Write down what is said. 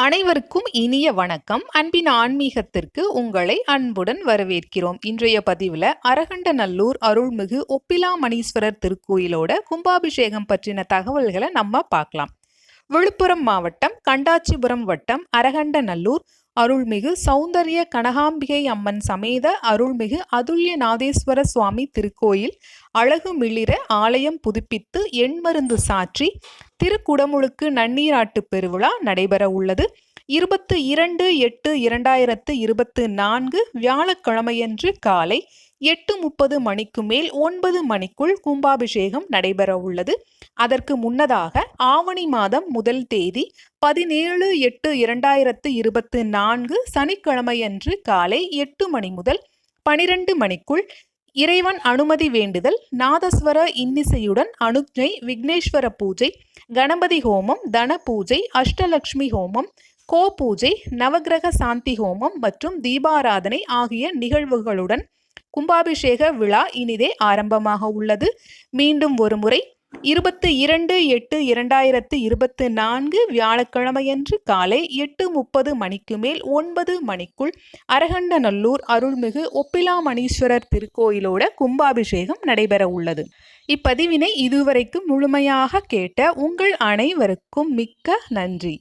அனைவருக்கும் இனிய வணக்கம். அன்பின் ஆன்மீகத்திற்கு உங்களை அன்புடன் வரவேற்கிறோம். இன்றைய பதிவில் அரகண்டநல்லூர் அருள்மிகு ஒப்பிலாமணீஸ்வரர் திருக்கோயிலோட கும்பாபிஷேகம் பற்றின தகவல்களை நம்ம பார்க்கலாம். விழுப்புரம் மாவட்டம் கண்டாச்சிபுரம் வட்டம் அரகண்டநல்லூர் அருள்மிகு சௌந்தரிய கனகாம்பிகை அம்மன் சமேத அருள்மிகு அதுல்ய நாதேஸ்வர சுவாமி திருக்கோயில் அழகு மிளிர ஆலயம் புதுப்பித்து எண்மருந்து சாற்றி திருக்குடமுழுக்கு நன்னீராட்டு பெருவிழா நடைபெற உள்ளது. இருபத்து இரண்டு எட்டு இரண்டாயிரத்து இருபத்து நான்கு வியாழக்கிழமையன்று காலை எட்டு முப்பது மணிக்கு மேல் ஒன்பது மணிக்குள் கும்பாபிஷேகம் நடைபெற உள்ளது. அதற்கு முன்னதாக ஆவணி மாதம் முதல் தேதி பதினேழு எட்டு இரண்டாயிரத்து இருபத்து நான்கு சனிக்கிழமையன்று காலை எட்டு மணி முதல் பனிரெண்டு மணிக்குள் இறைவன் அனுமதி வேண்டுதல் நாதஸ்வர இன்னிசையுடன் அனுஜை விக்னேஸ்வர பூஜை கணபதி ஹோமம் தன பூஜை அஷ்டலக்ஷ்மி ஹோமம் கோ பூஜை நவகிரக சாந்தி ஹோமம் மற்றும் தீபாராதனை ஆகிய நிகழ்வுகளுடன் கும்பாபிஷேக விழா இனிதே ஆரம்பமாக உள்ளது. மீண்டும் ஒரு முறை. இருபத்தி இரண்டு எட்டு இரண்டாயிரத்து இருபத்து நான்கு வியாழக்கிழமையன்று காலை எட்டு முப்பது மணிக்கு மேல் ஒன்பது மணிக்குள் அரகண்டநல்லூர் அருள்மிகு ஒப்பிலாமணீஸ்வரர் திருக்கோயிலோட கும்பாபிஷேகம் நடைபெற உள்ளது. இப்பதிவினை இதுவரைக்கும் முழுமையாக கேட்ட உங்கள் அனைவருக்கும் மிக்க நன்றி.